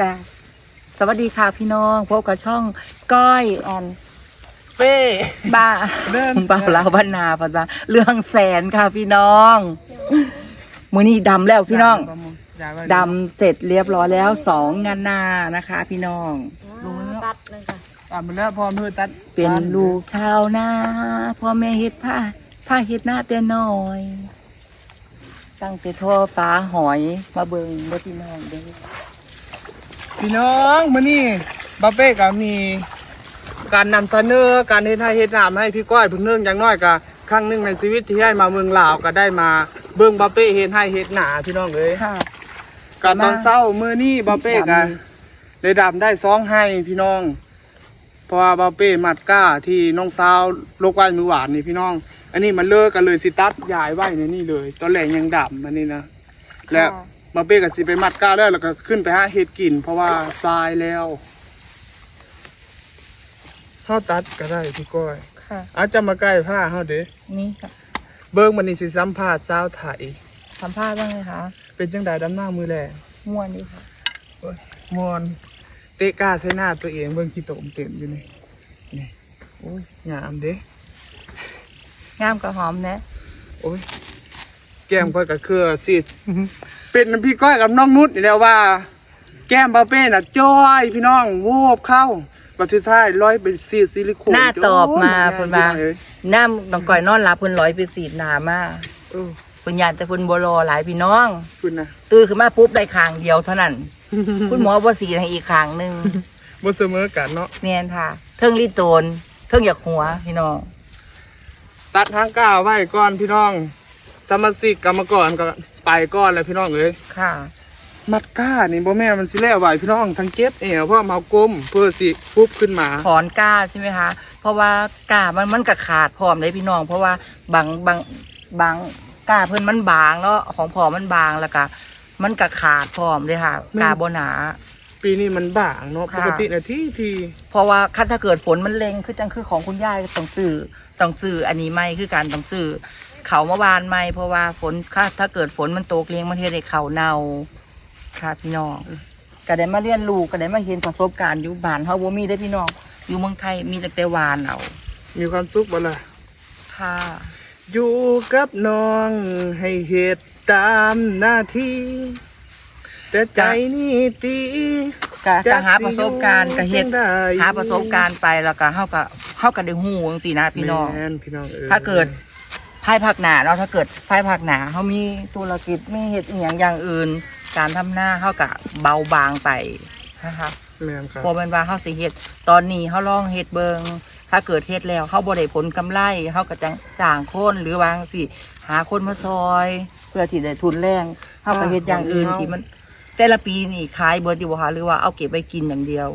กาสวัสดีค่ะพี่น้องพบกับช่องก้อยแอนเป้บ้าเรื่องบ้าลาวบ้านนาพันบ้าเรื่องแสนค่ะพี่น้องมือนี้ดำแล้วพี่น้องดำเสร็จเรียบร้อยแล้วสองงานนานะคะ พี่น้องตัดเลยค่ะอะมันแล้วพอมือตัดเป็นลูกชาวนาพ่อแม่เฮ็ดผ้าผ้าเฮ็ดหน้าแต่น้อยตั้งแต่ท่อฟ้าหอยมาเบิงเด้อพี่น้องเด้อ พี่น้องมื้อนี้บาเป้ก็มีการนำเสนอการเฮ็ดให้เฮ็ดน้ำให้พี่ก้อยเพิ่งเนื่องอย่างน้อยก็ครั้งหนึงในชีวิตที่ให้มาเมืองลาวก็ได้มาเบิ่งบาเป้เฮ็ดให้เฮ็ดหนาพี่น้องเอ้ยค่ะก็ตอนเช้ามื้อนี้บาเป้ก็ดได้ดำได้สองให้พี่น้องเพราะว่าบาเป้มัดก้าที่น้องสาวโลกไว้มือหวานนี่พี่น้อง อันนี้มันเลิกกันเลยสิตัดยายไว้ในนี่เลย ตอนแรกยังดำอันนี้นะแล้ว มาเป้กับสิไปมัดก้าวแล้วแล้วก็ขึ้นไปหาเห็ดกิน เพราะว่าทรายแล้วเขาตัดก็ได้พี่ก้อยค่ะ อาจจะมาใกล้ผ้าเขาเด้นี่ค่ะ เบิ้งมันนี่สิสัมภาษณ์สาวไทยสัมภาษณ์บ้างไหมคะเป็นจังไดดำหน้ามือแรงม่วนดีค่ะมอนเตะก้าใส่หน้าตัวเองเบิ้งขี้โตมเต็มอยู่นี่นี่โอ้ยงามเด้งามกับหอมนะโอ้ยแก้มก้อยกับเครือสิ เป็นพี่ก้อยกับน้องนุชนี่แหล้วว่า แก้มบาเป้น่ะจ้อยพี่น้องโวบเข้าบัดสุดท้ายร้อยเป็นซีดซิลิโคนหน้าตอบมาโอ้ยเพิ่นว่าเอ้ยน้ำต้องก่อยนอนหลับเพิ่นร้อยไปสีดหนามาเออเพิ่นยานแต่เพิ่นบ่รอหลายพี่น้อง คุณนะตื่นขึ้นมาปุ๊บได้คางเดียวเท่านั้น คุณหมอบ่สีดให้อีกคางหนึง บ่เสมอกันเนาะ แม่นค่ะเทิงลิโตนเทิงอยากหัวพี่น้อง ตัดทางก้าวไว้ก่อนพี่น้อง สมาชิกกรรมกรก็ ไปก่อนแล้วพี่น้องเอ้ยค่ะ มัดก้านี่บ่แม่นมันสิแล้วไหวพี่น้องทั้งเจ็บเอวเพราะเมากลมเพื่อสิฟุบขึ้นมา ถอนก้าใช่ไหมคะ เพราะว่ากามันมันก็ขาดพร้อมเลยพี่น้อง เพราะว่าบางบางบางกาเพิ่นมันบางเนาะของพอมันบางแล้วก็มันก็ขาดพร้อมเลยค่ะมันกาบหนา ปีนี้มันบางเนาะค่ะ ปกตินะที่ที่เพราะว่าคันถ้าเกิดฝนมันเล็งคือจังคือของคุณยายต้องซื้อต้องซื้ออันนี้ไม่คือการต้องซื้อ เขาเมื่อวานไม่เพราะว่าฝนค่ะถ้าเกิดฝนมันตกเลี้ยงมันเฮ็ดให้เขาเน่าค่ะพี่น้องก็ได้มาเรียนรู้ก็ได้มาเห็นประสบการณ์อยู่บ้านเฮาบ่มีได้อพี่น้องอยู่เมืองไทยมีแต่แต่หวานเอามีความสุขบ่ล่ะค่ะ อยู่กับน้องให้เหตุตามหน้าที่แต่ใจนี่ตีก็ก็หาประสบการณ์ก็เฮ็ดจั่งใหาประสบการณ์ไปแล้วก็เฮาก็เฮาก็ได้ฮู้จังซี่นะพี่น้องแม่นพี่น้องเออถ้าเกิด ภายภาคหนาเนาะถ้าเกิดภายภาคหนาเขามีธุรกิจมีเหตุอหย่างอย่างอื่น การทำหน้าเขากะเบาบางไปนะคะแม่นครับเพราะมันว่าเขาสิเฮ็ดตอนนี้เขาลองเฮ็ดเบิงถ้าเกิดเฮ็ดแล้วเขาบ่ได้ผลกำไรเขาก็จะจ้างคนหรือวาจั่งสิหาคนมาซอย เพื่อที่ได้ทุนแรงเขาก็เฮ็ดอย่างอื่นที่มันแต่ละปีนี่ขายเบิดอยู่บ่คะหรือว่าเอาเก็บไว้กินอย่างเดียว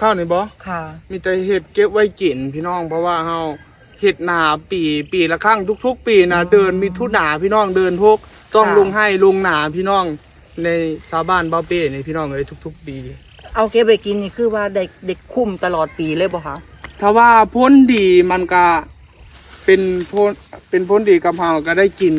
ข้าวนี่บ่ค่ะ มีแต่เห็ดเก็บไว้กินพี่น้องเพราะว่าเฮา เห็ดหนาปีปีละครั้งทุก ๆ ปีนะเดินมีทุนหนาพี่น้องเดินพกต้องค่ะลงให้ลงหนาพี่น้องในชาวบ้านบ้าเป้นี่พี่น้องเอ้ยทุก ๆ ปี เอาเก็บไว้กินนี่คือว่าได้เด็กคุ้มตลอดปีเลยบ่คะถ้าว่าพ้นดีมันก็เป็นพ้นเป็นพ้นดีกับเฮาก็ได้กิน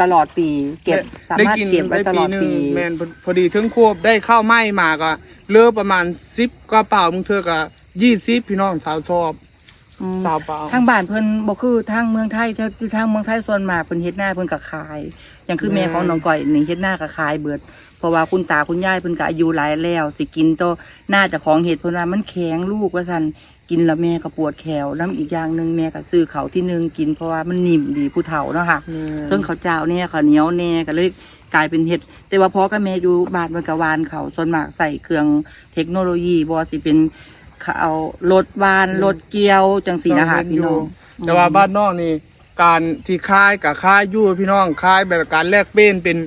ตลอดปี เก็บสาได้มารถกินเก็บไว้ตลอดหนึ่งปีแมนพอพอดีถึงควบได้ข้าวไหม้มาก็เลือประมาณสิบกระเป๋ามึงเธอก็ยี่สิบพี่น้องสาวชอบ อืมสาวเปล่าทางบ้านเพิ่นบ่คือทางเมืองไทยถ้าคือทางเมืองไทยส่วนมากเพิ่นเฮ็ดหน้าเพิ่นก็ขาย อย่างคือแม่แม่ของน้องก้อยนี่เฮ็ดหน้าก็ขายเบิด เพราะว่าคุณตาคุณยายเพิ่นก็อายุหลายแล้ว สิกินโตหน้าเจะของเฮ็ดเพิ่นว่ามันแข็งลูกว่าซั่นกินแล้วแม่ก็ปวดแขวน้ำอีกอย่างหนึงแม่ก็ซื้อเขาวที่หนึงกินเพราะว่ามันนิ่มดีผู้เฒ่าเนาะค่ะแม่นเพิ่งเขาวเจ้าเนี่ยข้าวเหนียวแน่ก็เลยกลายเป็นเห็ด แต่ว่าพอกับแม่อยู่บ้านมันกวานเขาส่วนมากใส่เครื่องเทคโนโลยีบอสิเป็น เขาเอารถวานรถเกี่ยวจังสีนะคะพี่น้องแต่ว่าบ้านนอกนี่การที่คายกับคายอยู่พี่น้องคายแบบการแลกเป็นเป็น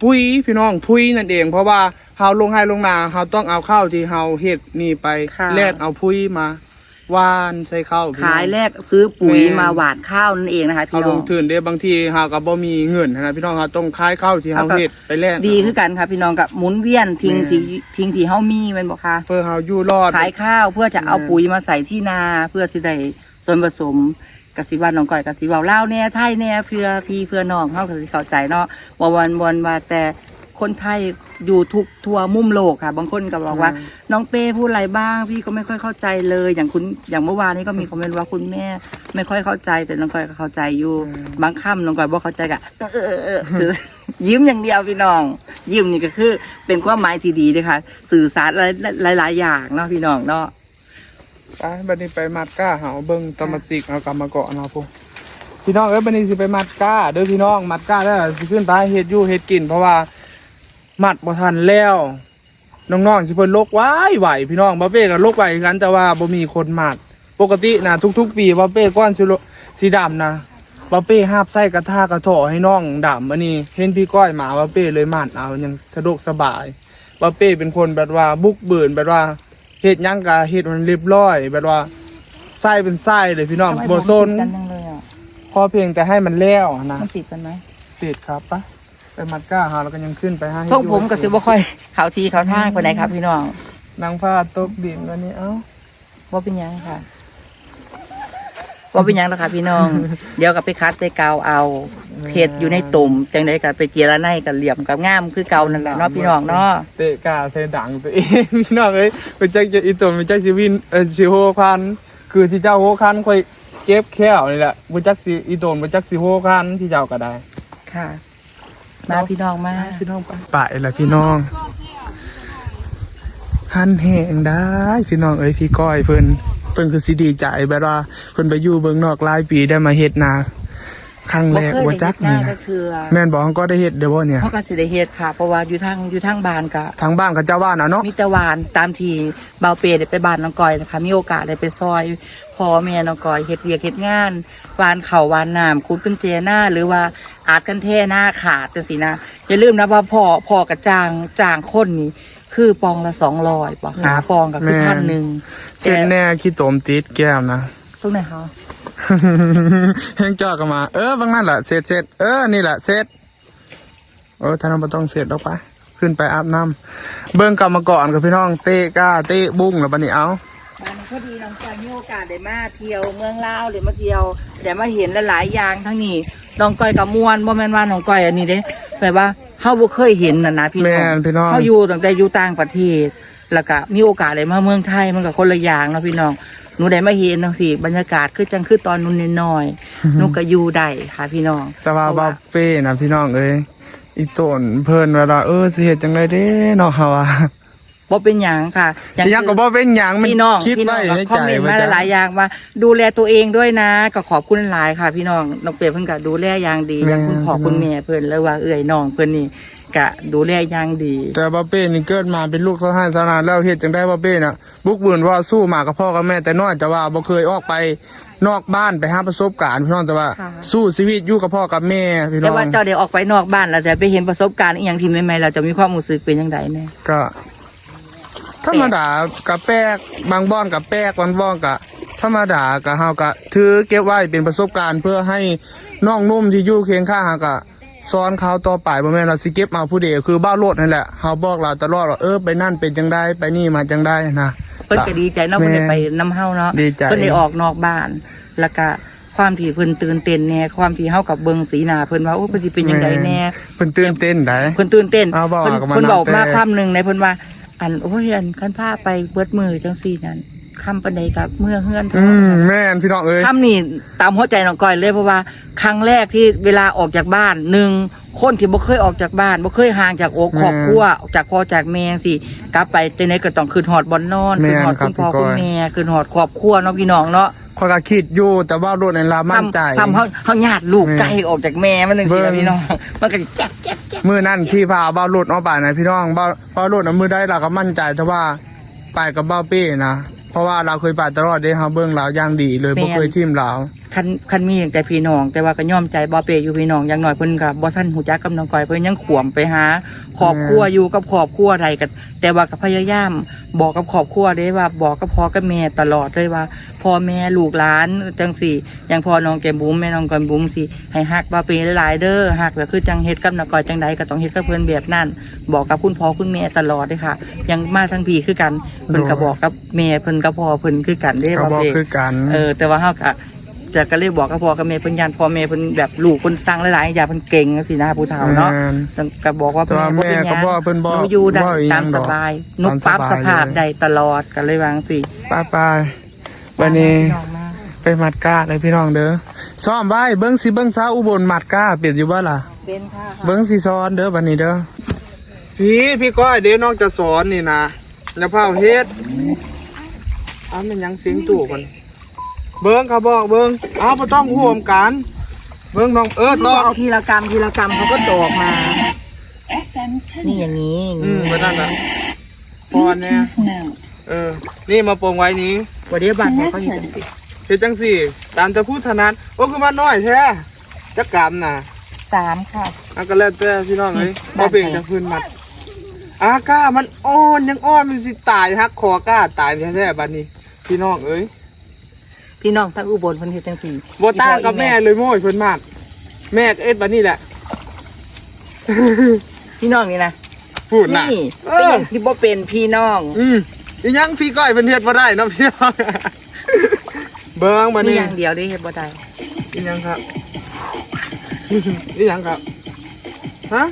พุยพี่น้องพุยนั่นเอง เพราะว่าเฮาลงให้ลงนาเฮาต้องเอาข้าวที่เฮาเฮ็ดนี่ไปแลกเอาพุยมา หว่านใส่ข้าวพี่น้อง ขายแรกซื้อปุ๋ยแม่ มาหวานข้าวนั่นเองนะคะเฮาพี่ลน้องง ทุนเด้บางทีเฮาก็บ่มีเงินนะพี่น้องเฮาต้องขายข้าวที่เฮาเอากับเฮ็ดไปแลก ดีคือกันค่ะพี่น้องกับหมุนเวียนทิ้งแม่ ที่ทิ้งที่เฮามีแมันบอกค่ะ เพื่อเฮาอยู่รอด ขายข้าวเพื่อจะเอาแม่ ปุ๋ยมาใส่ที่นาเพื่อสิได้ส่วนผสมกสิวันน้องก่อยกสิเว้าเล่าวแน่ไทยแน่เพื่อพี่เพื่อน้องเฮาก็สิเข้าใจเนาะว่าวันวันว่าแต่ คนไทยอยู่ทุกทั่วมุมโลกค่ะ บางคนก็บอกว่า น้องเป้พูดอะไรบ้าง พี่ก็ไม่ค่อยเข้าใจเลย อย่างคุณอย่างเมื่อวานนี้ก็มีคอมเมนต์ว่าคุณแม่ ไม่ค่อยเข้าใจแต่น้องก้อยก็เข้าใจอยู่บางคำน้องก้อยบ่เข้าใจก็เออเออเออเออยิ้มอย่างเดียวพี่น้อง ยิ้มนี่ก็คือเป็นความหมายที่ดีเลยค่ะ สื่อสารหลายหลายๆอย่างเนาะพี่น้องเนาะไปบัดนี้ไปมัดก้าหาเบิ่งตอมาสิกเอากลับมาเกาะเนาะพวกพี่น้องเอ้ยบัดนี้สิไปมัดก้าเด้อพี่น้องมัดก้าแล้วสิขึ้นไปเฮ็ดอยู่เฮ็ดกินเพราะว่า มัดบ่ทันแล้วน้องๆสิเพิ่นลกไว้ไหวพี่น้องบ่เป้ก็ลกไหวคือกันแต่ว่าบ่มีคนมัด ปกตินะทุก ๆ ปีบ่เป้ก้อนสิโลสีดำนะบ่เป้หาบไส้กระทากระโถให้น้องดำอันนี้เห็นพี่ก้อยมาบ่เป้เลยมัดเอายังสะดวกสบายบ่เป้เป็นคนแบบว่าบุกเบินแบบว่าเฮ็ดหยังกะเฮ็ดมันเรียบร้อย แบบว่าไส้เป็นไส้เลยพี่น้องทำไมบ่ผมซนติดกันจังเลยอะพอเพียงแต่ให้มันแล้วนะมันติดกันไหมติดครับปะ ไปมัดก้าหาแล้วก็ยังขึ้นไปให้ทรงผมก็ซื้อบ่ค่อย เขาทีเขาทางไปไหนครับพี่น้องนางฟ้าตกดินวันนี้เอ้าว่าเป็นหยังค่ะว่าเป็นหยังนะคะพี่น้อง เดี๋ยวกับไปคัดไปเกาเอาเผ็ดอยู่ในตุ่มจังไดกับไปเจียละในกับเหลี่ยมกับง่ามคือเกานั่นแหละเนาะพี่น้องเนาะเตะกาเทดังตัวเองพี่น้องเอ้ยไปจักจะอีตัวไปจักสิวินเออสิโฮคันคือที่เจ้าโฮคันค่อยเก็บแค่วนี่แหละบ่จักสิอีตัวบ่จักสิโฮคันที่เจ้าก็ได้ค่ะ มาพี่น้องมาพี่น้องไปไปละพี่น้องหันแหงได้ พี่น้องเอ้ยพี่ก้อยเพิ่นเพิ่นคือสิดีใจแบบว่าเพิ่นไปอยู่เบิ่งนอกหลายปีได้มาเฮ็ดนา ครั้งแรกบ่จักหน้านี่ก็นะคือแม่นบอกก็ได้เฮ็ดเด้อบ่เนี่ยเขาก็สิได้เฮ็ดค่ะ เพราะว่าอยู่ทางอยู่ทางบ้านก็ทางบ้านเขาเจ้าบ้านน่ะเนาะมีแต่หวานตามที่เบาเปได้ไปบ้านน้องกอยนะคะมีโอกาสได้ไปซอยพ่อแม่น้องกอยเฮ็ดเวียกเฮ็ดงานหวานเข่าวหวานน้ำคุดขึ้นเจหน้าหรือว่าอาดกันแท่หน้าขาดจังซี่นะอย่าลืมนะว่าพ่อพ่อกับจางจางคนนี่คือปองละสองร้อยปองหาปองก็คือพันหนึ่งเส้นแน่ขี้ตมติดแก้มนะ ตรงไหนคะแห้งจอก็มา เออบางนั่นแหละเสร็จเสร็จเออ นี่แหละเสร็จโอ้ท่านบ่ต้องเสร็จหรอกปะขึ้นไปอาบน้ำเบิ่งกรรมกรกับพี่น้องเตะก้าเตะบุ้งแล้วบัดนี้เอาวันนี้พอดีน้องกอยมีโอกาสได้มาเที่ยวเมืองลาวหรือมาเที่ยวได้มาเห็นหลายๆอย่างทั้งนี้น้องกอยกับมวนบ่แม่นว่าน้องกอยอันนี้เด้แบบว่าเฮาบ่เคยเห็นน่ะนะพี่น้แม่องนพี่น้องเขาอยู่ตั้งแต่อยู่ต่างประเทศแล้วก็มีโอกาสได้มาเมืองไทยมันก็คนละอย่างเนาะพี่น้อง หนูได้มาเห็นจังซี่บรรยากาศคือจังคือตอนนุ่นน้อยๆหนูก็อยู่ได้ค่ะพี่น้อง แต่ว่าบาเป้นะพี่น้องเอ้ยอีต้นเพิ่นว่าว่าเออสิเฮ็ดจังไดเด้เนาะเฮาว่า บ่เป็นหยังค่ะอีหยังก็บ่เป็นหยังมันพี่น้องคิดพี่น้ไว้องในคอใจมเมนต์ว่ามาจะ หลายๆอย่างว่า ดูแลตัวเองด้วยนะ ก็ขอบคุณหลายค่ะ พี่น้องน้องเปียเพิ่นก็ดูแลอย่างดีอย่างคุณพ่อคุณแม่เพิ่นแล้วว่าเอื้อยน้องเพิ่นนี่ก็ดูแลอย่างดี แต่บาเป้นี่เกิดมาเป็นลูกเขาให้สนานแล้วเฮ็ดจังได้บาเป้น่ะ บุกบืนว่าสู้มากับพ่อกับแม่ แต่น้อยแต่ว่าบ่เคยออกไปนอกบ้านไปหาประสบการณ์พี่น้องแต่ว่า ค่ะ สู้ชีวิตอยู่กับพ่อกับแม่พี่น้แต่องว่าเจ้าได้ออกไปนอกบ้านแล้วจะไปเห็นประสบการณ์อีหยังที่ใหม่ๆเราจะมีความรู้สึกเป็นจังไดแน่ก็ ธรรมดากับแป๊กบางบ้อนกับแป๊กบางบ้อนกับธรรมดากับเฮาก็ถือเก็บไว้เป็นประสบการณ์เพื่อให้น้องนุ่มที่อยู่เคียงข้างเฮาก็สอนเขาต่อไปบ่แม่นเราสิเก็บมาผู้เดียวคือบ้าวโลดนั่นแหละเฮาบอกเราตลอดว่าเออไปนั่นเป็นจังได้ไปนี่มาจังได้นะเพิ่นก็ดีใจเนาะเพิ่นได้ไปน้ำเฮาเนาะดีใจเพิ่นได้ออกนอกบ้านแล้วก็ความที่เพิ่นตื่นเต้นแน่ความที่เฮากับเบิ่งสีหน้าเพิ่นว่าโอ้เพิ่นสิเป็นจังไดแน่เพิ่นตื่นเต้นได้เพิ่นตื่นเต้นเอาบอกเพิ่นกับมันเพิ่นบอกแต่มาคำหนึ่งในเพิ่นว่า อันโอ้ยอันคันพาไปเบิดมือจังซี่นั่นคำปานใดกับเมื่อเฮือนอืมแม่นพี่น้องเอ้ยคำนี่ตามหัวใจน้องก้อยเลยเพราะว่า ครั้งแรกที่เวลาออกจากบ้านหนึ่งคนที่บ่เคยออกจากบ้านบ่เคยห่างจากอกครอบครัวออกจากพ่อจากแม่สิกลับไปจังไดก็ต้องคืนหอดบอนนอนคืนหอดคุณพ่อคุณแม่คืนหอดครอบครัวเนาะพี่น้องเนาะ ข้อยก็คิดอยู่แต่ว่ารถในลามั่นใจซ้ำซ้ำเขาเขาญาติลูกแม่ไกลออกจากแม่มันจังซี่เบิ่นะง พี่น้องมันก็สิแจ๊บแจ๊บแจ๊บมือนั่นที่พาบ้าวรถออกไปนะพี่น้องบ้าวบ้าวรถนะมือได้เราก็มั่นใจแต่ว่าไปกับบ้าวเป้นะเพราะว่าเราเคยไปตลอดเด้เฮาเบิ่งเราอย่างดีเลยบ่เคยทิมเรา คันคันมีอย่างแต่พี่น้อง แต่ว่าก็ย่อมใจบ่เปอยู่พี่น้องอย่างน้อยเพิ่นก็บ่ทันหูจักกับน้องก้อยเพิ่นยังขวมไปหาครอบครัวอยู่กับครอบครัวใดก็แต่ว่าก็พยายาม บอกกับครอบครัวเด้ว่าบอกกับพ่อกับแม่ตลอดเลยว่าพ่อแม่ลูกหลานจังสี่อย่างพ่อน้องแกมบุ้มแม่น้องแกมบุ้มสิให้ฮักบ่เปหลายๆเด้อฮักก็คือจังเฮ็ดกับน้องก้อยจังใดก็ต้องเฮ็ดกับเพิ่นแบบนั้นบอกกับคุณพ่อคุณแม่ตลอดเลยค่ะ ยังมาทั้งพี่คือกันเพิ่นก็บอกกับแม่เพิ่นกับพ่อเพิ่นคือกันเด้ก็ว่าบอกเปคือกันเออแต่ว่าเฮาก็ จะก็เลยบอกกับพ่อกับแม่เพิ่นยันพ่อแม่เพิ่นแบบลูกเพิ่นสั่งหลายๆอย่างเพิ่นเก่งจังซี่นะผู้เฒ่าเนาะแม่นจังก็บอกว่าแต่ว่าแม่ก็บ่เพิ่นบ่หนูอยู่ได้บ่อีหยัตามงสดอกบายนุกตามปรับสสบายภาพเลยได้ตลอดก็เลยวาจังสิไป้าปายวันนี้ไปมัดก้าเลยพี่น้องเด้อซ้อมไว้เบิ้งสิเบิ้งสาวอุบลมัดก้าเปลี่ยนอยู่บ่ล่ะเป็นค่ะเบิ้งสิซ้อนเด้อวันนี้เด้อพี่พี่ก้อยเดี๋ยวน้องจะสอนนี่นะอย่าเผาเฮ็ดอ้าวมันยังเสียงตู่มัน เบิ้งเขาบอกเบิ้งอ้าวบ่ต้องห่วมกัน เบิ้งน้องเออต้ต้อองเอาทีละกรรมทีละกรรมเขาก็ตอกมา นี่อย่างนี้อืมมาตั้งแต่พรเนี่ยเออ นี่มาโปรงไว้นี้วันนี้บ้านเขาอยู่จังสิเฮ็ดจังสี่ ตามจะพูดถนัดโอ้คือมันน้อยแท้จักกรรมน่ะสามค่ะอันก็แล้วแต่พี่น้องเอ้ยอืบ่มเปลี่ยนจากพื้นมัดอากล้ามันอ่อนยังอ่อนมันสิตายฮักคอกล้าตายแท้ๆบัดนี้ พี่น้องเอ้ย พี่น้องทั้งอุบลเพิ่นเฮ็ดจังสี่บ่ต่างกับแม่เลยโม้ยเพิ่นมาก แม่ก็เอ็ดบัดนี้แหละ พี่น้องนี่นะพูดน่ะนี่เอเป็นออย่างที่บ่เป็นพี่น้องอืมอีหยังพี่ก้อยเพิ่นเฮ็ดบ่ได้เนาะพี่น้องเบิ่งบัดมีนี้อย่างเดียวได้เฮ็ดบ่ได้อีหยังครับ อีหยังครับ ฮะ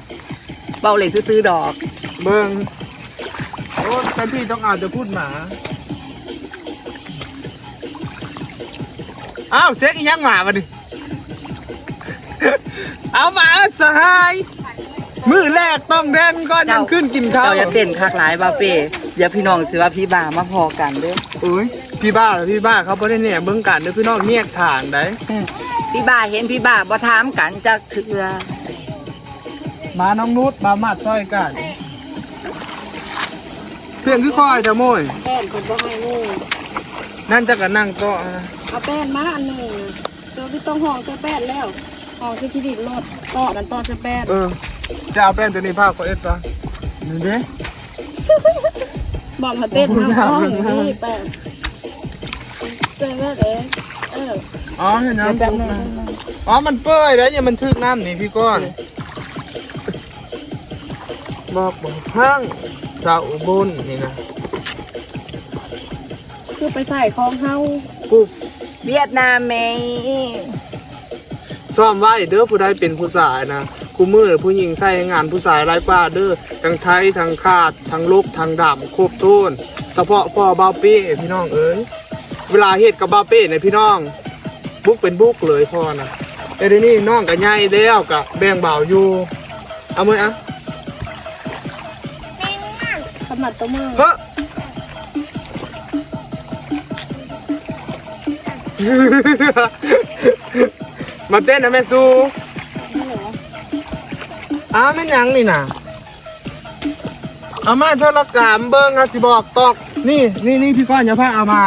เบาเหล็กซื้อๆดอกเบิ่งโอ้แทนที่ต้องอาจจะพูดหมา อ้าวเซ็กอีหยังหมาบัดนี้เอามาสหาย มือแรกต้องเด่นก่อนยังขึ้นกินข้าวเจ้าอย่าเต้นคักหลายบาเป้อย่าพี่น้องสิว่าพี่บ่ามาพอกันเด้อโอ้ยพี่บ้าเหรอพี่บ้าเขาบ่ได้เนี่ยเบิ่งกันเด้อพี่น้องเงียกฐานได้อืมพี่บ่าเห็นพี่บ่าบ่ถามกันจักเทื่อมาน้องนุชมามัดซอยกัน เพียงคือคอยจะโมยแป้นคนบ่ให้งูนั่นจะกันนั่งโต๊ะนะเอาแป้นมาอันหนึ่งเจอพี่ต้องห่องใส่แป้นแล้วห่องใส่ที่ดินรถต่อกันต่อใส่แป้นเออจะเอาแป้นตัวนี้ภาพก็เอ็ดปะนี่เด้บอกมาเต้นนะห่องนี่แป้นเซเว่นเองเอออ๋อเห็นนะแป๊บนึงอ๋อมันเปื่อยแล้วเนี่ยมันทึกน้ำนี่พี่ก้อน บอกบอกพังสาวอุบุญนี่นะคือไปใส่ของเฮากูเวียดนามไหมซ่อมไว้เด้อผู้ใดเป็นผู้ชายนะกูมือผู้หญิงใส่งานผู้ชายไร้ป้าเด้อทั้งไทยทั้งขาดทั้งลูกทั้งดำครบถ้วนเฉพาะพ่อบาเป้พี่น้องเอ้ยเวลาเฮ็ดกับบาเป้เนี่ยพี่น้องบุกเป็นบุกเลยพ่อนะแต่เดี๋ยวนี้น้องกับใหญ่แล้วกับแบ่งเบาอยู่เอามืออะ ขมัดตัวมือเฮ้อมาเต้นนะแม่ซูนี่เหรออ้าวแม่นยังนี่น่ะเอามาโทรกรามเบิ้งครับสิบอกตอก นี่นี่นี่พี่ก้อนอย่าพาเอามา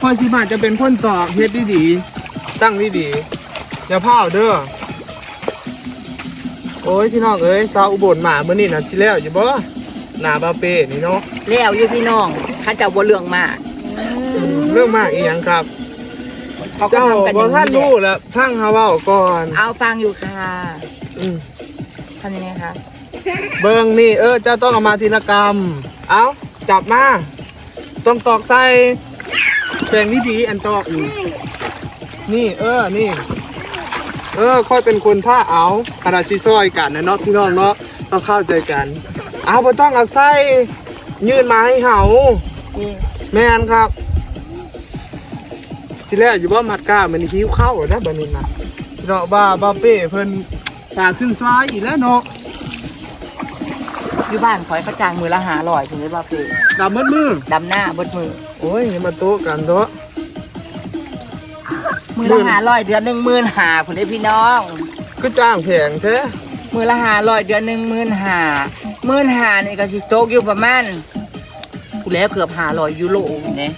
พ่อสิมาจะเป็นคนตอกเฮ็ดดีๆตั้งดีๆอย่าพาเอาเด้อโอ้ยพี่น้องเอ้ยสาวอุบลมาเมื่อนี่นะสิแล้วอยู่บ่ หนาบาเป้นี่เนาะแล้วอยู่พี่น้องข้าเจ้าบ่เรื่องมากเรื่องมากอีกอย่างครับ เขาก็เจ้าทำกันอบ่ย่างท่านนี้แหรู้ละแล้วพังเฮาเว้าก่อนเอาฟังอยู่ค่ะอืมทำยังไงคะเบิ่งนี่เออเจ้าต้องเอามาทีละกรรม เอาจับมาต้องตอกใส่แปลงนี่ดีอันตอกนี่นี่ เออนี่ เออค่อยเป็นคนท่าเอาขนาดซีซอยกันนะเนาะพี่น้องเนาะต้องเข้าใจกัน เอาบ่ต้องเอาใส่ยื่นมาให้เฮานี่แม่นครับ ทีแรกอยู่ว่ามัดก้ามันหิวเข้าวนะบัดนี้นะเนาะบ้าบ้าเป้เพิ่นตาขึ้นซ้ายอีกแล้วเนาะอยู่บ้านคอยเขาจ้างมือละหาร้อยถึงได้บาเป้ดำมืดมือดำหน้าบดมือ โอ้ยอย่ามาโต๊ะกันเถอะมือละหาร้อยเดือนหนึ่งหมื่นหาคุณได้พี่น้อง ก็จ้างแพงแท้มือละหาร้อยเดือนหนึ่งหมื่นหา หมื่นหานี่ก็สิตกอยู่ประมาณกูแล้วเกือบหาร้อยยูโรเนี่ย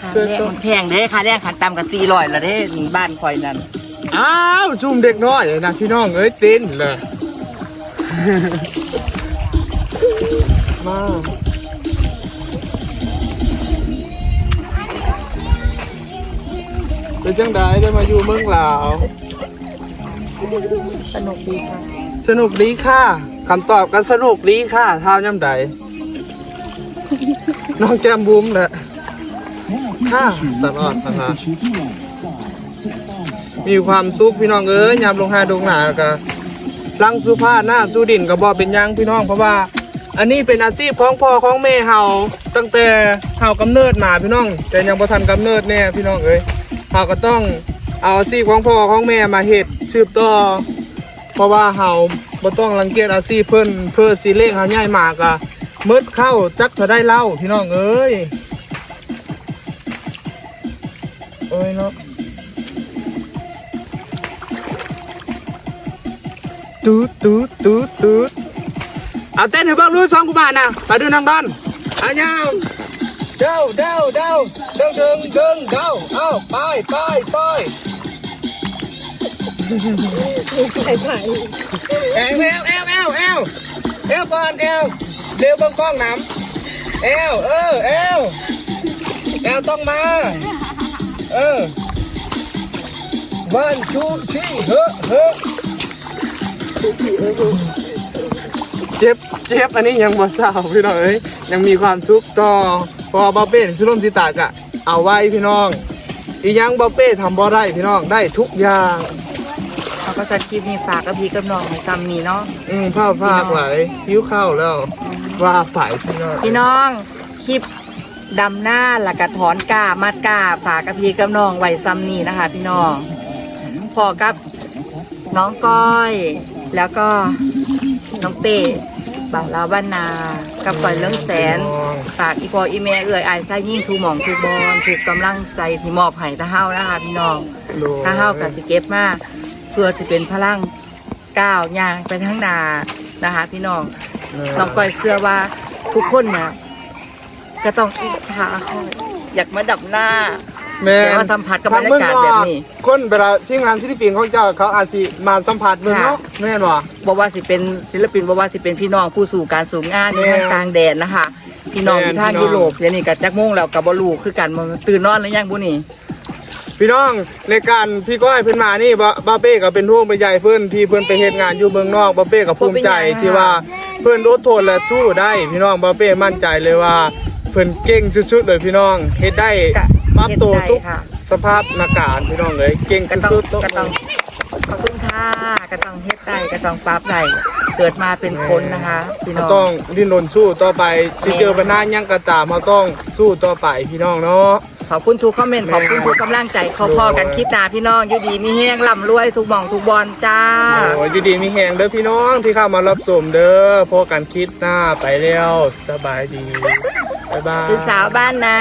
ค่าแรงมันแพงเด้ค่าแรงขันต่ำกับสี่ร้อยละเด้นี่บ้านคอยนั่นอ้าวซุ่มเด็กน้อยนะพี่น้องเอ้ยเต้นเลยมาเป็นจังไดได้มาอยู่เมืองลาว สนุกดีค่ะ สนุกดีค่ะคำตอบกันสนุกดีค่ะท้าวย่ำใดน้องแก้มบุ้มแหละค่ะตลอดนะคะมีความสุขพี่น้องเอ้ยยามลงหาดงหนาก็ลังสุภาพหน้าสู้ดินก็บ่เป็นยังพี่น้องเพราะว่า อันนี้เป็นอาชีพของพ่อของแม่เฮาตั้งแต่เฮากำเนิดมาพี่น้อง แต่ยังบ่ทันกำเนิดแน่พี่น้องเอ้ยเฮาก็ต้อง เอาอาชีพของพ่อของแม่มาเฮ็ดสืบต่อเพราะว่าเฮาบ่ต้องรังเกียจอาชีพเพิ่นเพื่อสิเล่งเฮาใหญ่มากอะมืดเข้าจักเท่าได้เล่าพี่น้องเอ้ยเอ้ยเนาะตูดตูดตูดตูดเอาเต้นให้เบิ่งรู้สองกูบาทนะไปดูนางดอนเอายาวเด้าเด้าเด้าเด้าดึงดึงเด้าเอาไปไปไป ไข่ไข่เอวเอวเอวเอวเอวเอวก่อนเอวเร็วกล้งกล้องน้ำเอวเออเอวเอวต้องมา เออ one two three เฮ้อเฮ้อเจ็บเจ็บอันนี้ยังบ่เศร้าพี่น้องเอ้ยยังมีความสุขต่อพอบาเป้สุรมสิตากะเอาไว้พี่น้อง อีหยังบาเป้ทำบ่ได้พี่น้องได้ทุกอย่าง เขาก็จะคลิปนี้ฝากกับพี่กับน้องในซ้ำนี้เนาะ อืมผ้าพากไหลหิวข้าวแล้ว ว่าฝ่ายพี่น้องพี่น้องคลิปดำหน้าและกระถอนกามัดกาฝากกับพี่กับน้องไว้ซ้ำนี้นะคะ พี่น้องพอกับน้องก้อย แล้วก็น้องเต้บ่าวลาวบ้านนา กับก่อยเรื่องแสน ฝากอีพออีเมลเอ่ยอายไส้ยิ่งทูหมองทูบอลถูกกำลังใจที่มอบให้ท่าเฮานะคะพี่น้องถ้าเฮากับสิเก็บมา เพื่อจะเป็นพลังก้าวย่างไปทั้งหนานะคะ พี่น้องน้องก้อยเชื่อว่าทุกคนนะก็ต้องอิจฉาเขาอยากมาดับหน้าแม่อยากมาสัมผัสกับบรรยากาศแบบนี้ คนเวลาที่งานศิลปินของเจ้าเขาอาจสิมาสัมผัสเมืองเนาะแม่นบ่บอกว่าสิเป็นศิลปินบอกว่าสิเป็นพี่น้องผู้สู่การสู่งานในทางต่างแดนนะคะ พี่น้องแม่นที่ทางพี่น้องยุโรปเดี๋ยวนี้กับจักโมงแล้วกับบอลูคือกันมันตื่นนอนหรือยังบุนี่ พี่น้องในการพี่ก้อยเพิ่นมานี่บ่บ้าเป้ก็เป็นห่วงเป็นใยเพิ่นที่เพิ่นไปเฮ็ดงานอยู่เมืองนอกบ้าเป้ก็ภูมิใจที่ว่าเพิ่นอดทนและสู้ได้ พี่น้องบ้าเป้มั่นใจเลยว่าเพิ่นเก่งสุดๆเลยพี่น้องเฮ็ดได้ก็ปรับตัวเฮ็ดได้ทุกค่ะสภาพอากาศพี่น้องเลยเก่งก็ต้องสุดๆก็ต้องขอบคุณค่ะก็ต้องเฮ็ดได้ก็ต้องปรับได้เกิดมาเป็นคนนะคะพี่น้เราองต้องดิ้นรนสู้ต่อไปสิเจอปัญหาหยังก็ตามเราต้องสู้ต่อไปพี่น้องเนาะ ขอบคุณทุกคอมเมนต์ขอบคุณทุกกำลังใจเขาพอกันคลิปหน้าพี่น้องอยูดีมีแห้งร่ำรวยทุกหม่องทุกบอลจ้าโอ้ยดีๆมีแหงเด้อพี่น้องที่เข้ามารับชมเด้อพอกันคิดหน้าไปแล้วสบายดีบ๊ายบายคือสาวบ้านนา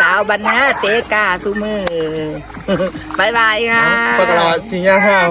สาวบ้านนาเตกาสุมือบายบายค่ะปากกาลาสิญญาห้าว